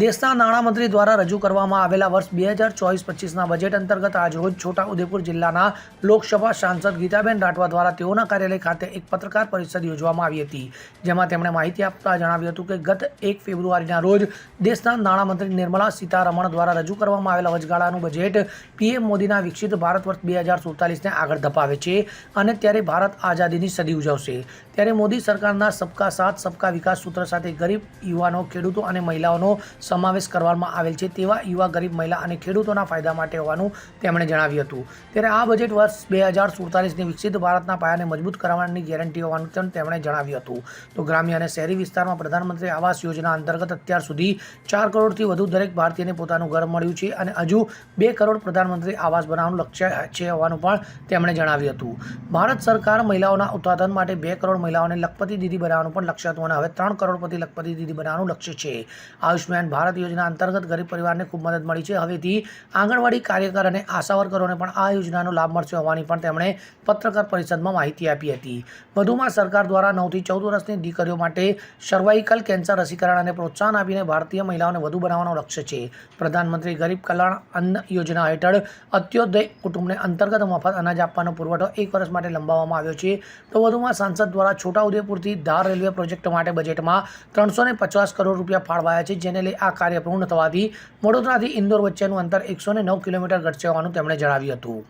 દેશના નાણામંત્રી દ્વારા રજૂ કરવામાં આવેલા વર્ષ બે હજાર ચોવીસ પચીસના બજેટ અંતર્ગત આજરોજ છોટાઉદેપુર જિલ્લાના લોકસભા સાંસદ ગીતાબેન રાઠવા દ્વારા તેઓના કાર્યાલય ખાતે એક પત્રકાર પરિષદ યોજવામાં આવી હતી. જેમાં તેમણે માહિતી આપતા જણાવ્યું હતું કે ગત એક ફેબ્રુઆરીના રોજ દેશના નાણામંત્રી નિર્મલા સીતારમણ દ્વારા રજૂ કરવામાં આવેલા વચગાળાનું બજેટ પીએમ મોદીના વિકસિત ભારત વર્ષ બે હજાર સુડતાલીસને આગળ ધપાવે છે અને ત્યારે ભારત આઝાદીની સદી ઉજવશે. ત્યારે મોદી સરકારના સબકા સાથ, સબકા વિકાસ સૂત્ર સાથે ગરીબ યુવાનો, ખેડૂતો અને મહિલાઓનો સમાવેશ કરવામાં આવેલ છે તેવા યુવા, ગરીબ મહિલા અને ખેડૂતોના ફાયદા માટે હોવાનું તેમણે જણાવ્યું હતું. ત્યારે આ બજેટ વર્ષ બે હજાર સુડતાલીસની વિકસિત ભારતના પાયાને મજબૂત કરવાની ગેરંટી હોવાનું પણ તેમણે જણાવ્યું હતું. તો ગ્રામ્ય અને શહેરી વિસ્તારમાં પ્રધાનમંત્રી આવાસ યોજના અંતર્ગત અત્યાર સુધી ચાર કરોડથી વધુ દરેક ભારતીયને પોતાનું ઘર મળ્યું છે અને હજુ બે કરોડ પ્રધાનમંત્રી આવાસ બનાવવાનું લક્ષ્ય છે હોવાનું પણ તેમણે જણાવ્યું હતું. ભારત સરકાર મહિલાઓના ઉત્પાદન માટે બે કરોડ મહિલાઓને લખપતિ દીદી બનાવવાનું પણ લક્ષ્ય હતું અને હવે ત્રણ કરોડપતિ લખપતિ દીદી બનાવવાનું લક્ષ્ય છે. આયુષ્યમાન ભારત યોજના અંતર્ગત ગરીબ પરિવારને ખૂબ મદદ મળી છે. હવેથી આંગણવાડી કાર્યકર અને આશા વર્કરોને પણ આ યોજનાનો લાભ મળશે હોવાની પણ તેમણે પત્રકાર પરિષદમાં માહિતી આપી હતી. વધુમાં સરકાર દ્વારા નવથી ચૌદ વર્ષની દીકરીઓ માટે સર્વાઇકલ કેન્સર રસીકરણ અને પ્રોત્સાહન આપીને ભારતીય મહિલાઓને વધુ બનાવવાનો લક્ષ્ય છે. પ્રધાનમંત્રી ગરીબ કલ્યાણ અન્ન યોજના હેઠળ અત્યોદય કુટુંબને અંતર્ગત મફત અનાજ આપવાનો પુરવઠો એક વર્ષ માટે લંબાવવામાં આવ્યો છે. તો વધુમાં સાંસદ દ્વારા છોટાઉદેપુરથી ધાર રેલવે પ્રોજેક્ટ માટે બજેટમાં ત્રણસો પચાસ કરોડ રૂપિયા ફાળવાયા છે, જેને લઈ કાર્ય પૂર્ણ થવાથી વડોદરાથી ઇન્દોર વચ્ચેનું અંતર એકસો કિલોમીટર ઘટશે હોવાનું તેમણે જણાવ્યું હતું.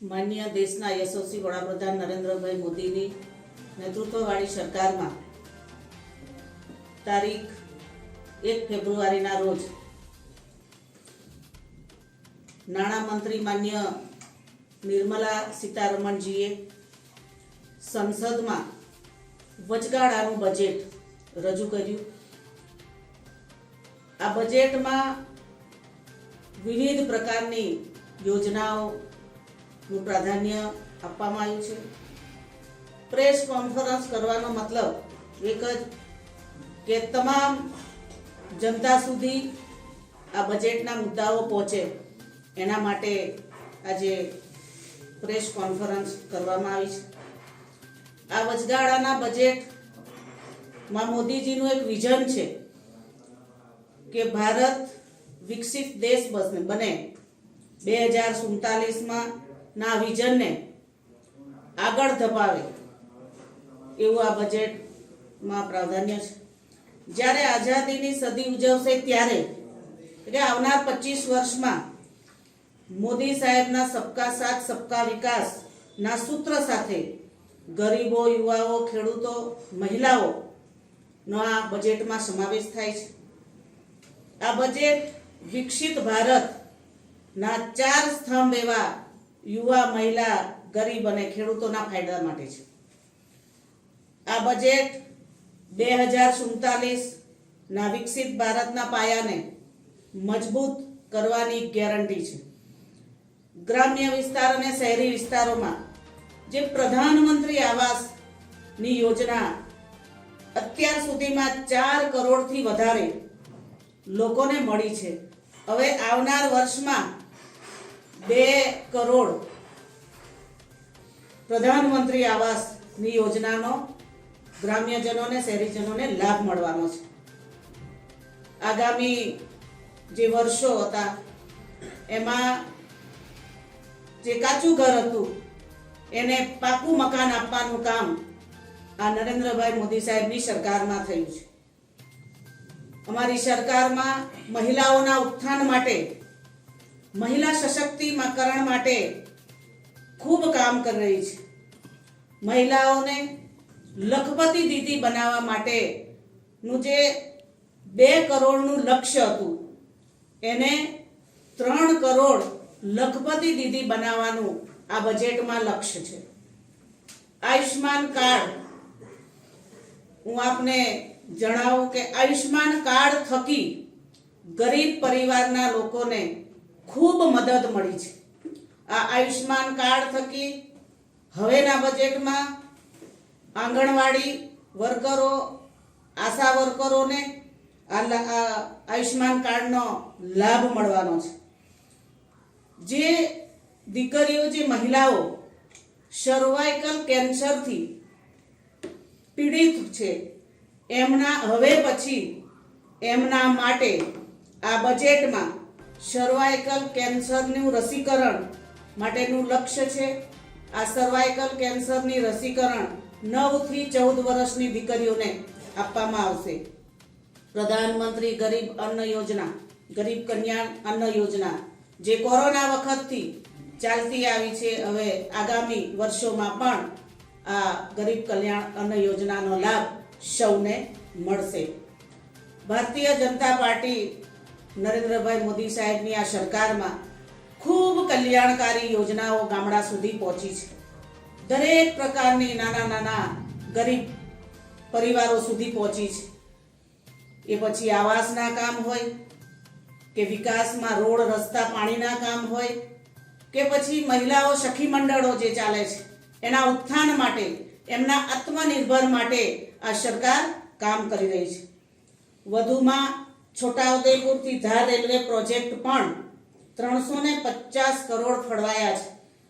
માન્ય દેશના યશસ્વી વડાપ્રધાન નરેન્દ્રભાઈ મોદીની નેતૃત્વવાળી સરકારમાં તારીખ એક ફેબ્રુઆરીના રોજ નાણામંત્રી માન્ય નિર્મલા સીતારમણજીએ સંસદમાં વચગાળાનું બજેટ રજૂ કર્યું. આ બજેટમાં વિવિધ પ્રકારની યોજનાઓનું પ્રાધાન્ય આપવામાં આવ્યું છે. પ્રેસ કોન્ફરન્સ કરવાનો મતલબ એક જ કે તમામ જનતા સુધી આ બજેટના મુદ્દાઓ પહોંચે એના માટે આજે પ્રેસ કોન્ફરન્સ કરવામાં આવી છે. આ વચગાળાના બજેટમાં મોદીજીનું એક વિઝન છે કે ભારત વિકસિત દેશ બને. બે હજાર સુડતાલીસમાં ના વિઝનને આગળ ધપાવે એવું આ બજેટમાં પ્રાધાન્ય છે. જ્યારે આઝાદીની સદી ઉજવશે ત્યારે, એટલે આવનાર પચીસ વર્ષમાં મોદી સાહેબના સબકા સાથ, સબકા વિકાસના સૂત્ર સાથે ગરીબો, યુવાઓ, ખેડૂતો મહિલાઓનો આ બજેટમાં સમાવેશ થાય છે. આ બજેટ વિકસિત ભારતના ચાર સ્તંભ એવા યુવા, મહિલા, ગરીબ અને ખેડૂતોના ફાયદા માટે છે. આ બજેટ બે હજાર સુડતાલીસના વિકસિત ભારતના પાયાને મજબૂત કરવાની ગેરંટી છે. ગ્રામ્ય વિસ્તાર અને શહેરી વિસ્તારોમાં જે પ્રધાનમંત્રી આવાસની યોજના અત્યાર સુધીમાં ચાર કરોડથી વધારે લોકોને મળી છે. હવે આવનાર વર્ષમાં બે કરોડ પ્રધાનમંત્રી આવાસની યોજનાનો ગ્રામ્યજનોને, શહેરીજનોને લાભ મળવાનો છે. આગામી જે વર્ષો હતા, એમાં જે કાચું ઘર હતું એને પાકું મકાન આપવાનું કામ આ નરેન્દ્રભાઈ મોદી સાહેબની સરકારમાં થયું છે. અમારી સરકારમાં મહિલાઓના ઉત્થાન માટે, મહિલા સશક્તિકરણ માટે ખૂબ કામ કરી રહી છે. મહિલાઓને લખપતિ દીદી બનાવવા માટેનું જે બે કરોડનું લક્ષ્ય હતું, એને ત્રણ કરોડ લખપતિ દીદી બનાવવાનું આ બજેટમાં લક્ષ્ય છે. આયુષ્માન કાર્ડ, હું આપને જણાવું કે આયુષ્માન કાર્ડ થકી ગરીબ પરિવારના લોકોને ખૂબ મદદ મળી છે. આ આયુષ્માન કાર્ડ થકી હવેના બજેટમાં આંગણવાડી વર્કરો, આશા વર્કરોને આ લા- આ આયુષ્માન કાર્ડનો લાભ મળવાનો છે. જે દીકરીઓ જે મહિલાઓ સર્વાઇકલ કેન્સરથી પીડિત છે, એમના હવે પછી એમના માટે આ બજેટમાં સર્વાઇકલ કેન્સરનું રસીકરણ માટેનું લક્ષ્ય છે. આ સર્વાઇકલ કેન્સરની રસીકરણ નવથી ચૌદ વર્ષની દીકરીઓને આપવામાં આવશે. પ્રધાનમંત્રી ગરીબ અન્ન યોજના, ગરીબ કલ્યાણ અન્ન યોજના, જે કોરોના વખતથી ચાલતી આવી છે. હવે આગામી વર્ષોમાં પણ આ ગરીબ કલ્યાણ અન્ન યોજનાનો લાભ સૌને મળશે. ભારતીય જનતા પાર્ટી નરેન્દ્રભાઈ મોદી સાહેબની આ સરકારમાં ખૂબ કલ્યાણકારી યોજનાઓ ગામડા સુધી પહોંચી છે. દરેક પ્રકારની નાના નાના ગરીબ પરિવારો સુધી પહોંચી છે. એ પછી આવાસના કામ હોય કે વિકાસમાં રોડ રસ્તા પાણીના કામ હોય કે પછી મહિલાઓ સખી મંડળો જે ચાલે છે, એના ઉત્થાન માટે, એમના આત્મનિર્ભર માટે આ સરકાર કામ કરી રહી છે. વધુમાં છોટાઉદેપુરથી ધાર રેલવે પ્રોજેક્ટ પણ ત્રણસો ને પચાસ કરોડ ફળવાયા છે.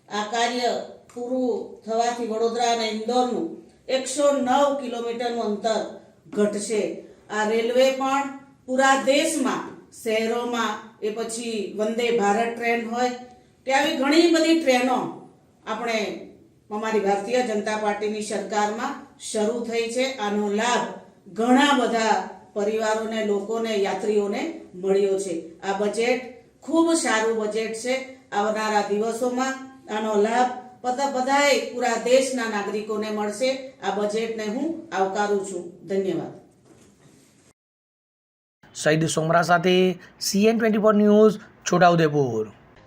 આ કાર્ય પૂરું થવાથી વડોદરા અને ઇન્દોરનું એકસો નવ કિલોમીટરનું અંતર ઘટશે. આ રેલવે પણ પૂરા દેશમાં, શહેરોમાં, એ પછી વંદે ભારત ટ્રેન હોય કે આવી ઘણી બધી ટ્રેનો આપણે અમારી ભારતીય જનતા પાર્ટીની સરકારમાં શરૂ થઈ છે. આનો લાભ ઘણા બધા પરિવારોને, લોકોને, યાત્રીઓને મળ્યો છે. આ બજેટ ખૂબ સારું બજેટ છે. આવનારા દિવસોમાં આનો લાભ બધા બધાએ પૂરા દેશના નાગરિકોને મળશે. આ બજેટને હું આવકારું છું. ધન્યવાદ. સઈદ સોમરા સાથે CN twenty four news, Chhotaudepur.